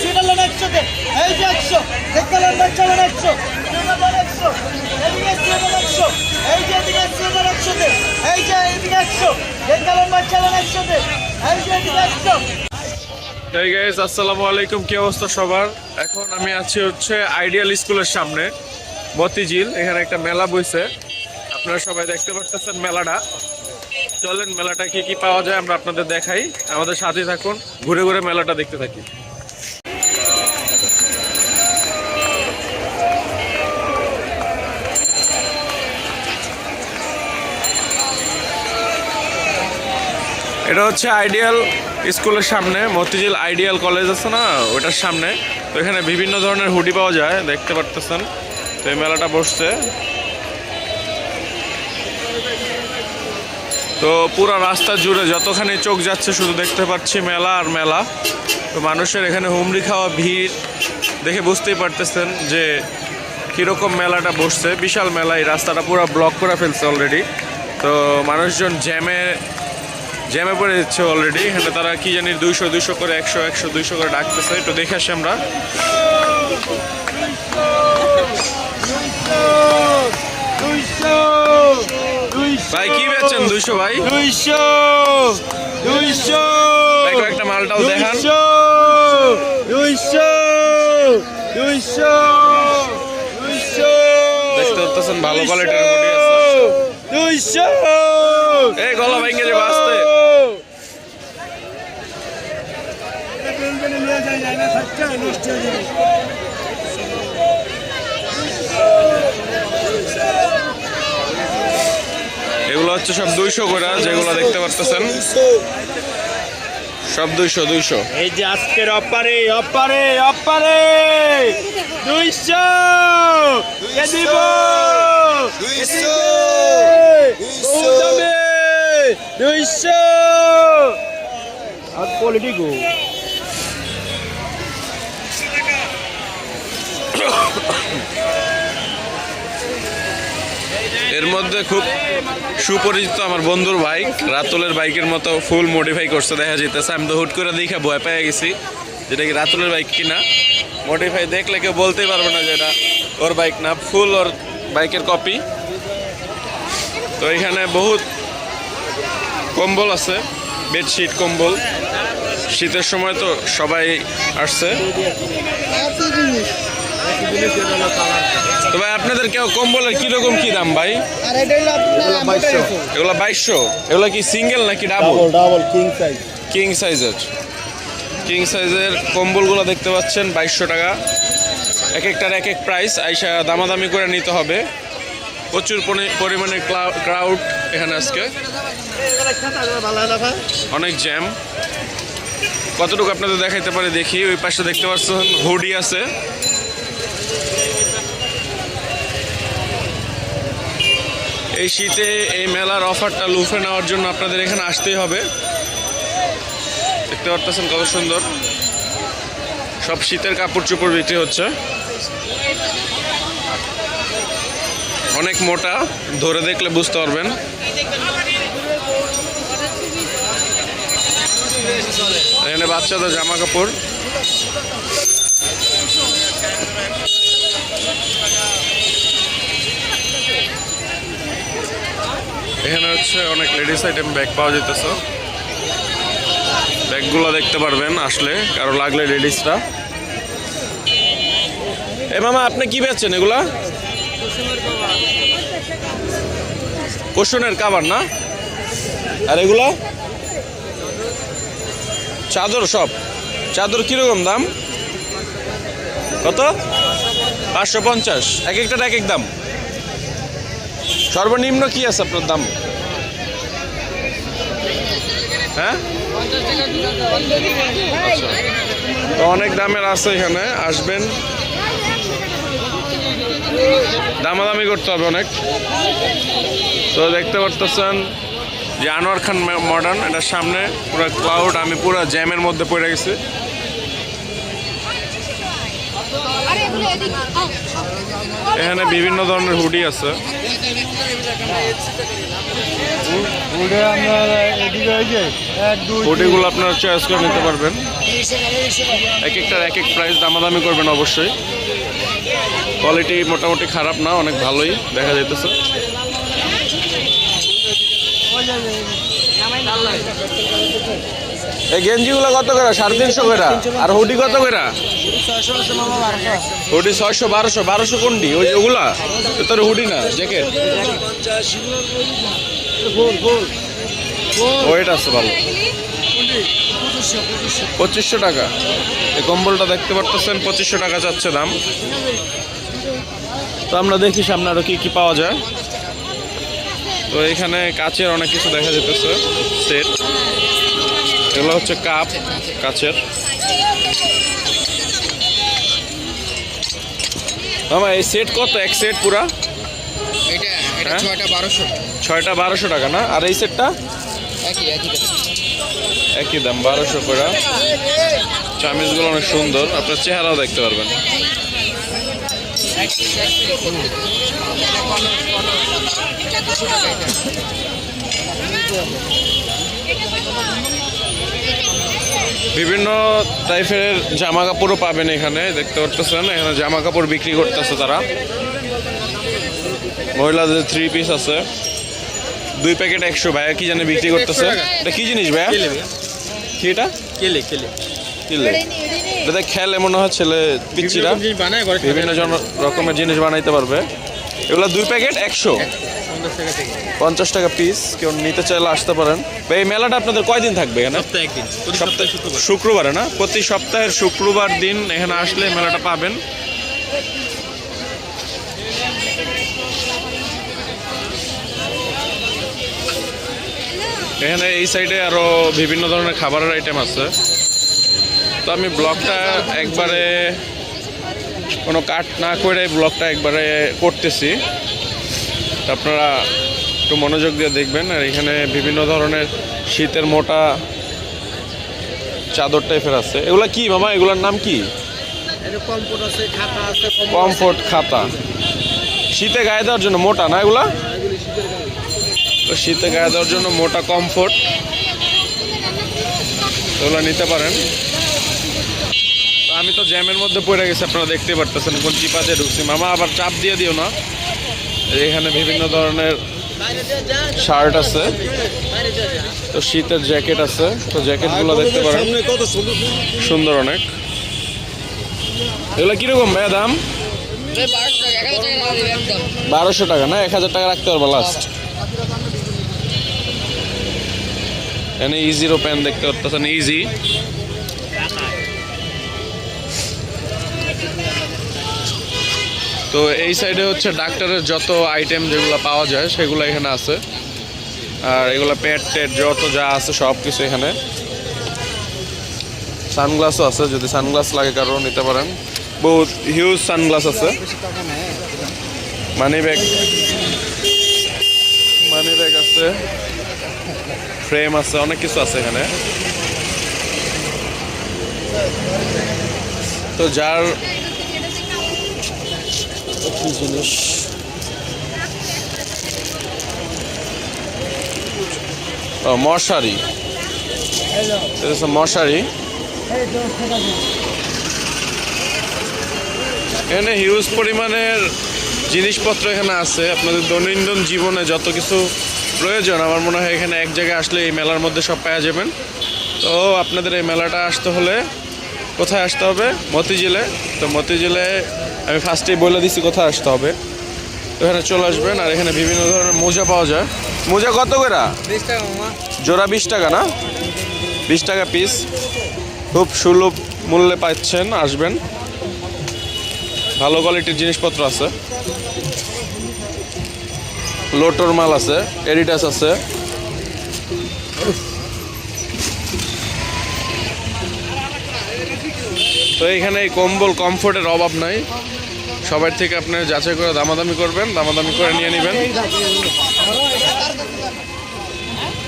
Switzerland একশোতে এই যে একশো একশো একশো। একশো এই যে এদিকে একশোতে এই যে এদিকে একশো একশোতে এই যে এদিকে একশো। গাইস আসসালামু আলাইকুম। কি অবস্থা সবার? এখন আমি আছি হচ্ছে আইডিয়াল স্কুলের সামনে মতিঝিল এখানে একটা মেলা বইছে। আপনারা সবাই দেখতে পাচ্ছেন মেলাটা। চলেন, মেলাটা কি কি পাওয়া যায় আমরা আপনাদের দেখাই। আমাদের সাথে থাকুন, ঘুরে ঘুরে মেলাটা দেখতে থাকি। এটা হচ্ছে আইডিয়াল স্কুলের সামনে, মতিঝিল আইডিয়াল কলেজ আছে না, ওটার সামনে। তো এখানে বিভিন্ন ধরনের হুডি পাওয়া যায়, দেখতে পারতেছেন। তো এই মেলাটা বসছে। তো পুরো রাস্তা জুড়ে যতখানি চোখ যাচ্ছে, শুধু দেখতে পাচ্ছি মেলা আর মেলা। তো মানুষের এখানে হুমড়ি খাওয়া ভিড়, দেখে বুঝতেই পারতেছেন যে কীরকম মেলাটা বসছে। বিশাল মেলা, এই রাস্তাটা পুরো ব্লক করে ফেলছে অলরেডি তো মানুষজন জ্যামে জ্যামে পড়ে যাচ্ছে অলরেডি এখানে তারা কি জানি দুইশো দুইশো করে একশো একশো দুইশো করে ডাকতেছে। একটু দেখে আসি আমরা। ভাই কি বেচছেন দুইশো ভাই? দুইশো দুইশো ভাই কয়েকটা মালটাও দেখান। দুইশো দুইশো দুইশো দেখতে পাচ্ছেন ভালো কোয়ালিটির মুডি আছে। দুইশো এই গলা ভেঙে যে বাঁচতে এগুলো হচ্ছে সব দুইশো করে যেগুলো দেখতে পারতেছেন। সব দুইশো দুইশো। এই যে আজকের অপারে অপারে অপারে দুইশো! দিব? দুইশো দুইশো আর কোয়ালিটি গো। এর মধ্যে খুব সুপরিচিত আমার বন্ধুর বাইক, রাতুলের বাইকের মতো ফুল মডিফাই করছে, দেখা যেতেছে আমি তো হুট করে দেখে ভয় পেয়ে গেছি যেটা কি রাতুলের বাইক কিনা। মডিফাই দেখলে কেউ বলতেই পারবে না যে এটা ওর বাইক না ফুল ওর বাইকের কপি তো এখানে বহুত কম্বল আছে বেডশিট কম্বল। শীতের সময় তো সবাই আসছে। তো ভাই আপনাদের কেউ কম্বলের কীরকম কি দাম ভাই? আর এটা হলো আপনার বাইশশো। এগুলো বাইশশো? এগুলো কি সিঙ্গেল নাকি double? Double king size king সাইজের কিং সাইজের কম্বলগুলো দেখতে পাচ্ছেন বাইশশো টাকা। এক একটার এক এক প্রাইস আইসা দামাদামি করে নিতে হবে। প্রচুর পরি- পরিমাণে ক্রাউড এখানে আজকে। অনেক জ্যাম কতটুকু আপনাদের দেখাইতে পারে দেখি ওই পাশে দেখতে পাচ্ছেন হুডি আছে। এই শীতে এই মেলার অফারটা লুফে নেওয়ার জন্য আপনাদের এখানে আসতেই হবে। দেখতে পারতেছেন কত সুন্দর। সব শীতের কাপড় চোপড় বিক্রি হচ্ছে। অনেক মোটা, ধরে দেখলে বুঝতে পারবেন। এখানে বাচ্চাদের জামা কাপড়। এখানে হচ্ছে অনেক লেডিস আইটেম ব্যাগ পাওয়া যেতেছে ব্যাগগুলো দেখতে পারবেন আসলে, কারও লাগলে লেডিসরা এ মামা, আপনি কি বেচছেন এগুলা? কুশনের কাবার না? আর এগুলো? চাদর সব। চাদর কীরকম দাম? কত? পাঁচশো পঞ্চাশ। এক একটার এক এক দাম। সর্বনিম্ন কি আছে আপনার দাম? হ্যাঁ? তো অনেক দামের আছে এখানে, আসবেন। দামাদামি করতে হবে অনেক। তো দেখতে পারতেছেন যে আনোয়ার খান মডার্ন, এটার সামনে পুরো ক্লাউড আমি পুরো জ্যামের মধ্যে পড়ে গেছি। এখানে বিভিন্ন ধরনের হুডি আছে। হুডিগুলো আপনারা চয়েস করে নিতে পারবেন। এক একটার এক এক প্রাইস দামাদামি করবেন অবশ্যই। কোয়ালিটি মোটামুটি খারাপ না অনেক ভালোই দেখা যাইতেছে। এই গেঞ্জিগুলো কত করে? সাড়ে তিনশো করে? আর হুডি কত করে? হুডি ছয়শো, বারোশো। বারোশো কোনটি? ওই ওগুলা? তোর হুডি না, জ্যাকেট? ওয়েট আছে ভালো। পঁচিশশো টাকা। এই কম্বলটা দেখতে পারতেছেন, পঁচিশশো টাকা যাচ্ছে দাম। তো আমরা দেখি সামনে আরও কি কি পাওয়া যায়। তো এখানে কাচের অনেক কিছু দেখা যেতেছে সেট। এগুলো হচ্ছে কাপ কাচের। মামা এই সেট কত? এক সেট পুরা? এটা এটা হ্যাঁ? ছয়টা বারোশো। টাকা না? আর এই সেটটা একই একই দাম। বারোশো করে। চামিজগুলো অনেক সুন্দর। আপনার চেহারাও দেখতে পারবেন। বিভিন্ন টাইপের জামা কাপড়ও পাবেন এখানে দেখতে পারতেছেন? এখানে জামা কাপড় বিক্রি করতেছে তারা। মহিলাদের থ্রি পিস আছে। দুই প্যাকেট একশো ভাইয়া কি জানি বিক্রি করতেছে? এটা কি জিনিস ভাইয়া? কি এটা? কেলে কেলে। কিনলে এটা খেলে মনে হয় ছেলে পিচ্ছিরা। বিভিন্ন রকমের জিনিস বানাইতে পারবে। এগুলো দুই প্যাকেট একশো। পঞ্চাশ টাকা পিস কেউ নিতে চাইলে আসতে পারেন। এই মেলাটা আপনাদের কয়দিন থাকবে এখানে? সপ্তাহে একদিন সপ্তাহে সপ্তাহে শুক্রবার। না? প্রতি সপ্তাহের শুক্রবার দিন এখানে আসলে মেলাটা পাবেন। এখানে এই সাইডে আরও বিভিন্ন ধরনের খাবারের আইটেম আছে। তো আমি ব্লগটা একবারে কোনো কাট না করে ব্লগটা একবারে করতেছি। আপনারা একটু মনোযোগ দিয়ে দেখবেন। আর এখানে বিভিন্ন ধরনের শীতের মোটা চাদর টাইপের আছে। এগুলা কি মামা এগুলার নাম কি? খাতা কমফোর্ট খাতা। শীতে গায়ে দেওয়ার জন্য মোটা না এগুলা? তো শীতে গায়ে দেওয়ার জন্য মোটা কমফোর্ট। এগুলো নিতে পারেন। তো আমি তো জ্যামের মধ্যে পড়ে গেছি আপনারা দেখতে পারতেছেন কোন চিপাতে ঢুকছি। মামা আবার চাপ দিয়ে দিও না। এখানে বিভিন্ন ধরনের শার্ট আছে। তো শীতের জ্যাকেট আছে। তো জ্যাকেটগুলো দেখতে পারেন। সুন্দর অনেক। এগুলো কীরকম ভাইয়া দাম? বারোশো টাকা না? এক হাজার টাকা রাখতে পারব লাস্ট এখানে ইজিরও প্যান দেখতে পারতেছেন ইজি তো এই সাইডে হচ্ছে ডাক্তারের যত আইটেম যেগুলো পাওয়া যায়, সেগুলো এখানে আছে। আর এগুলো পেট টেট যত যা আছে সব কিছু এখানে। সানগ্লাসও আছে, যদি সানগ্লাস লাগে কারও নিতে পারেন। বহুত হিউজ সানগ্লাস আছে। মানি ব্যাগ মানি ব্যাগ আছে। ফ্রেম আছে, অনেক কিছু আছে এখানে। তো যার কি জিনিস মশারি মশারি। এখানে হিউজ পরিমাণের জিনিসপত্র এখানে আছে। আপনাদের দৈনন্দিন জীবনে যত কিছু প্রয়োজন, আমার মনে হয় এখানে এক জায়গায় আসলে এই মেলার মধ্যে সব পাওয়া যাবেন। তো আপনাদের এই মেলাটা আসতে হলে কোথায় আসতে হবে? মতিঝিলে। তো মতিঝিলে আমি ফার্স্টেই বলে দিছি কোথায় আসতে হবে। এখানে চলে আসবেন আর এখানে বিভিন্ন ধরনের মোজা পাওয়া যায়। মোজা কত করে? জোড়া বিশ টাকা না? বিশ টাকা পিস খুব সুলভ মূল্যে পাচ্ছেন আসবেন। ভালো কোয়ালিটির জিনিসপত্র আছে। লোটোর মাল আছে এডিটাস আছে। তো এখানে এই কম্বল কমফোর্টের অভাব নাই। সবার থেকে আপনি যাচাই করে দামাদামি করবেন, দামাদামি করে নিয়ে নেবেন।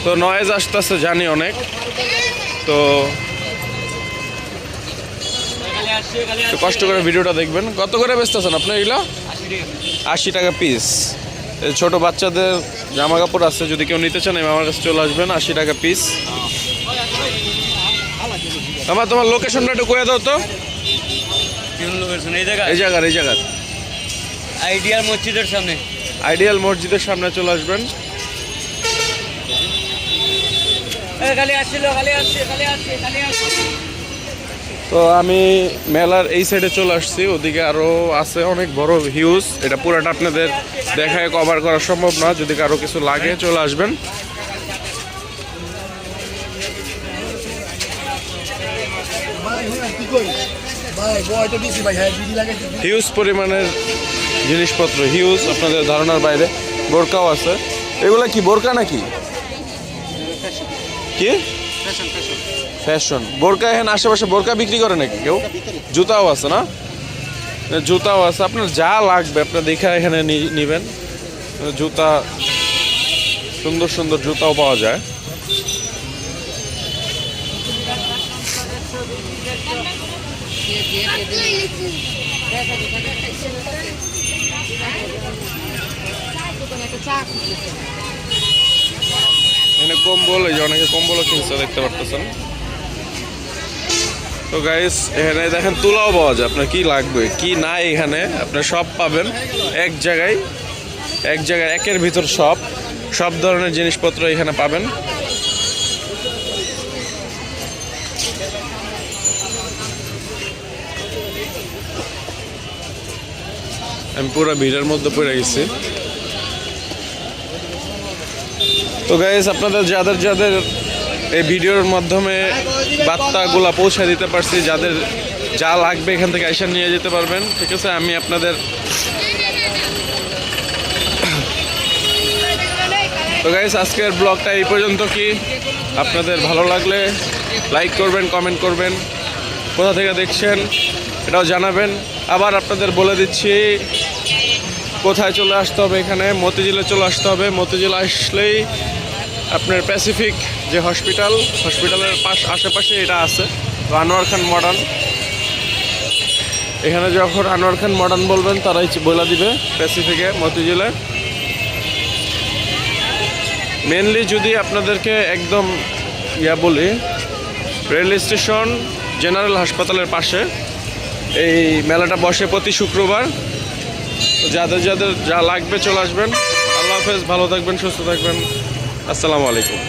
তো নয়েজ আসতেছে জানি অনেক। তো কষ্ট করে ভিডিওটা দেখবেন। কত করে বেচতেছেন আপনি এগুলো? আশি টাকা পিস ছোট বাচ্চাদের জামা কাপড় আছে, যদি কেউ নিতে চান আমার কাছে চলে আসবেন, আশি টাকা পিস আমার তোমার লোকেশনটা একটু কয়ে দাও তো। লোকেশন এই জায়গা এই জায়গার এই জায়গার। আইডিয়াল মসজিদের সামনে। আইডিয়াল মসজিদের সামনে চলে আসবেন। তো আমি মেলার এই সাইডে চলে আসছি। ওদিকে আরও আছে অনেক বড় হিউজ এটা পুরোটা আপনাদের দেখায় কভার করা সম্ভব না। যদি কারও কিছু লাগে চলে আসবেন ভাই বয় তো দিছি ভাই হ্যাঁ বিডি লাগাইছি হিউজ পরিমাণের জিনিসপত্র হিউজ আপনাদের ধারণার বাইরে। বোরকাও আছে। এগুলা কি বোরকা নাকি? কি? ফ্যাশন বোরকা এখানে আশেপাশে বোরকা বিক্রি করে নাকি কেউ? জুতাও আছে না? জুতাও আছে। আপনার যা লাগবে আপনার দেখে এখানে নি- নিবেন। জুতা সুন্দর সুন্দর জুতাও পাওয়া যায়। এখানে কম্বল, এই যে অনেকে কম্বলও কিনছে, দেখতে পারতেছেন। তো গাইস এখানে দেখেন তুলাও পাওয়া যায়। আপনার কি লাগবে? কি নাই এখানে আপনার সব পাবেন। এক জায়গায় এক জায়গায়, একের ভিতর সব। সব ধরনের জিনিসপত্র এখানে পাবেন। আমি পুরো ভিড়ের মধ্যে পড়ে গেছি। তো গাইস আপনাদের যাদের যাদের এই ভিডিওর মাধ্যমে বার্তাগুলো পৌঁছে দিতে পারছি, যাদের যা লাগবে এখান থেকে এসে নিয়ে যেতে পারবেন, ঠিক আছে? আমি আপনাদের তো গাইস আজকের ব্লগটা এই পর্যন্ত কি? আপনাদের ভালো লাগলে লাইক করবেন কমেন্ট করবেন। কোথা থেকে দেখছেন, এটাও জানাবেন। আবার আপনাদের বলে দিচ্ছি কোথায় চলে আসতে হবে এখানে? মতিঝিলে চলে আসতে হবে। মতিঝিল আসলেই আপনার প্যাসিফিক যে হসপিটাল হসপিটালের পাশ, আশেপাশে এটা আছে তো আনোয়ার খান মডার্ন এখানে যখন আনোয়ার খান মডার্ন বলবেন, তারাই বলে দিবে প্যাসিফিকে মতিঝিলে। মেনলি যদি আপনাদেরকে একদম ইয়া বলি রেল স্টেশন জেনারেল হাসপাতালের পাশে, এই মেলাটা বসে প্রতি শুক্রবার। তো যাদের যাদের যা লাগবে চলে আসবেন। আল্লাহ হাফেজ, ভালো থাকবেন, সুস্থ থাকবেন। আসসালামু আলাইকুম।